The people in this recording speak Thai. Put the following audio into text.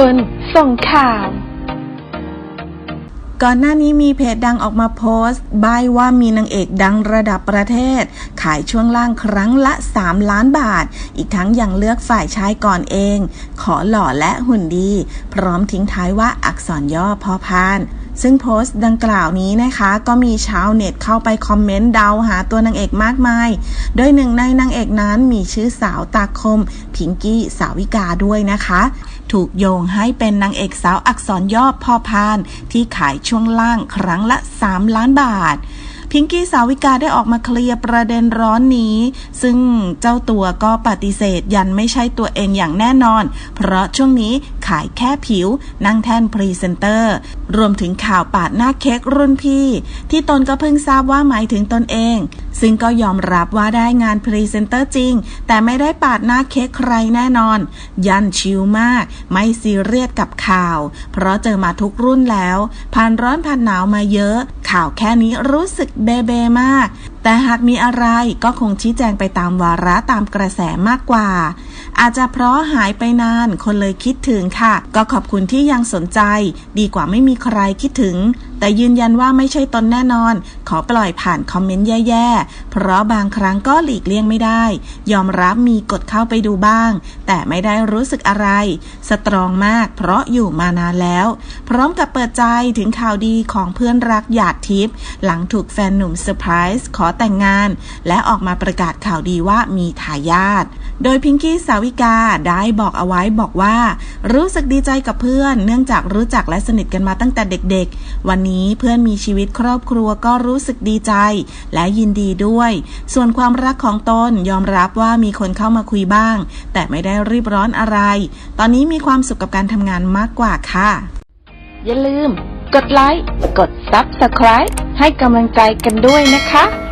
คนส่งข่าว ก่อนหน้านี้มีเพจดังออกมาโพสต์ใบายว่ามีนางเอกดังระดับประเทศ ขายช่วงล่างครั้งละ 3 ล้านบาท อีกทั้งยังเลือกฝ่ายชายก่อนเอง ขอหล่อและหุ่นดี พร้อมทิ้งท้ายว่าอักษรย่อพอพาน ซึ่งโพสต์ดังกล่าวนี้นะคะ ก็มีชาวเน็ตเข้าไปคอมเมนต์เดาหาตัวนางเอกมากมาย โดยหนึ่งในนางเอกนั้นมีชื่อสาวตาคม พิงกี้สาวิกาด้วยนะคะ ถูกโยงให้เป็นนางเอกสาวอักษรย่อพอพาน ที่ขายช่วงล่างครั้งละ 3 ล้านบาทพิงกี้สาวิกาได้ออกมาเคลียร์ประเด็นร้อนนี้ ซึ่งเจ้าตัวก็ปฏิเสธยันไม่ใช่ตัวเองอย่างแน่นอน เพราะช่วงนี้ ขายแค่ผิว นั่งแท่นพรีเซนเตอร์ รวมถึงข่าวปาดหน้าเค้กรุ่นพี่ ที่ตนก็เพิ่งทราบว่าหมายถึงตนเอง ซึ่งก็ยอมรับว่าได้งานพรีเซนเตอร์จริง แต่ไม่ได้ปาดหน้าเค้กใครแน่นอน ยันชิลมาก ไม่ซีเรียสกับข่าว เพราะเจอมาทุกรุ่นแล้ว ผ่านร้อนผ่านหนาวมาเยอะ ข่าวแค่นี้รู้สึกเบเบมาก แต่หากมีอะไรก็คงชี้แจงไปตามวาระตามกระแสมากกว่า อาจจะเพราะหายไปนานคนเลยคิดถึงค่ะ ก็ขอบคุณที่ยังสนใจ ดีกว่าไม่มีใครคิดถึง แต่ยืนยันว่าไม่ใช่ตนแน่นอน ขอปล่อยผ่านคอมเมนต์แย่ๆ เพราะบางครั้งก็หลีกเลี่ยงไม่ได้ ยอมรับมีกดเข้าไปดูบ้าง แต่ไม่ได้รู้สึกอะไร สตรองมากเพราะอยู่มานานแล้ว พร้อมกับเปิดใจถึงข่าวดีของเพื่อนรักหยาดทิพย์หลังถูกแฟนหนุ่มเซอร์ไพรส์ขอแต่งงาน และออกมาประกาศข่าวดีว่ามีทายาท โดยพิงกี้สาวิกาได้บอกเอาไว้บอกว่า รู้สึกดีใจกับเพื่อน เนื่องจากรู้จักและสนิทกันมาตั้งแต่เด็กๆ วันนี้เพื่อนมีชีวิตครอบครัวก็รู้สึกดีใจ และยินดีด้วย ส่วนความรักของตนยอมรับว่ามีคนเข้ามาคุยบ้าง แต่ไม่ได้รีบร้อนอะไร ตอนนี้มีความสุขกับการทำงานมากกว่าค่ะ อย่าลืม กดไลค์กด Subscribe ให้กำลังใจกันด้วยนะคะ